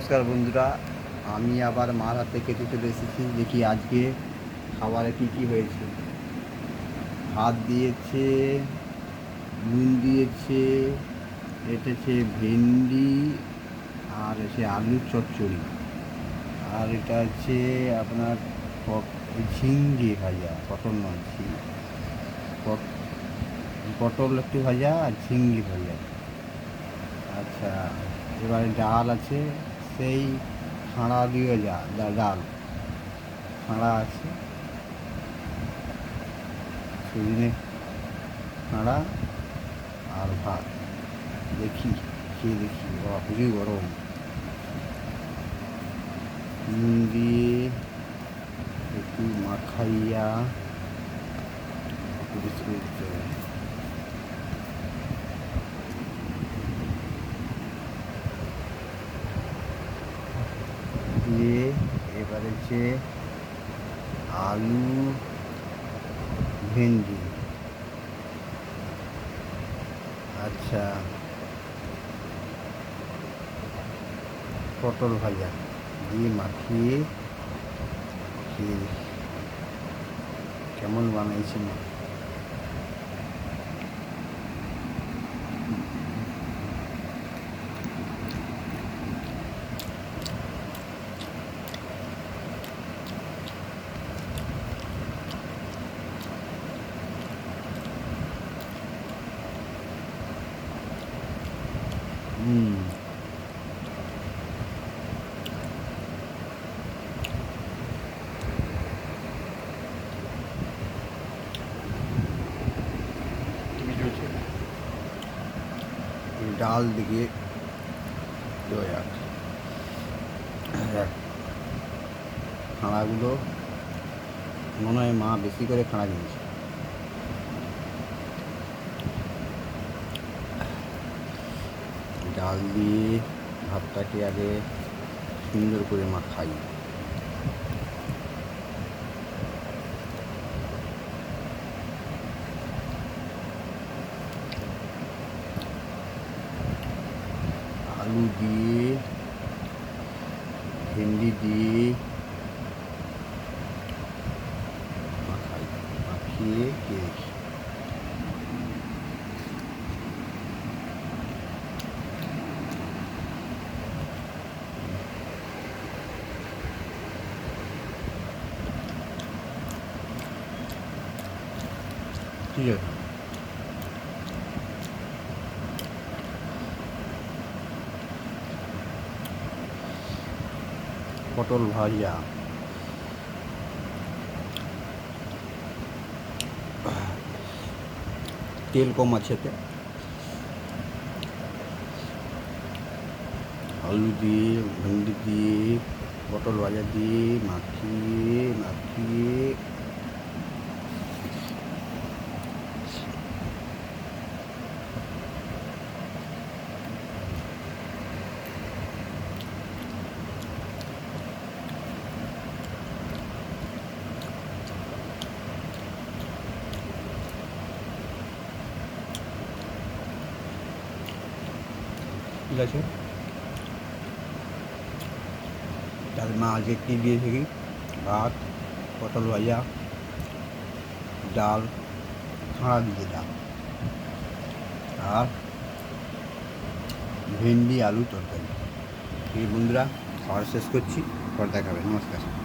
নমস্কার বন্ধুরা, আমি আবার মার হাতে খেতে চলে এসেছি দেখি আজকে খাবারে কী কী হয়েছে। ভাত দিয়েছে, নুন দিয়েছে, এটেছে ভেন্ডি আর এসে আলুর চচ্চড়ি। আর এটা হচ্ছে আপনার ঝিঙ্গে ভাজা, পটল নয় পটল একটু ভাজা আর ঝিঙ্গে ভাজা। আচ্ছা এবারে ডাল আছে। সেই খাঁড়া দিয়ে যা ডাল। খাঁড়া আছে। সেদিনে খাঁড়া আর ভাত। দেখি, খেয়ে দেখি। বাবা খুবই গরম। নুন দিয়ে একটু মাখাইয়া দিতে হবে। দিয়ে এবারে হচ্ছে আলু ভেন্ডি। আচ্ছা। পটল ভাজা দিয়ে মাখিয়ে খেয়ে কেমন বানাইছি মা হুম ডাল দিকে দেওয়া যাক হ্যাঁ। খাঁড়াগুলো মনে হয় মা বেশি করে খাঁড়া কিনেছে ডাল দিয়ে ভাতটাকে আগে সুন্দর করে মাখাই। আলু দিয়ে ভেন্ডি দিয়ে মাখাই। মাখিয়ে খেয়ে দেখি ঠিক আছে। পটল ভাজা। তেল কম আছে এতে। আলু দিয়ে, ভেন্ডি দিয়ে, পটল ভাজা দিয়ে, মাখিয়ে মাখিয়ে ঠিক আছে। তাহলে মা আজকে কী দিয়েছে কি? ভাত, পটল ভাজা, ডাল খাঁড়া দিয়ে ডাল আর ভেন্ডি, আলু তরকারি। এই বন্ধুরা খাওয়ার শেষ করছি। পর দেখাবে নমস্কার।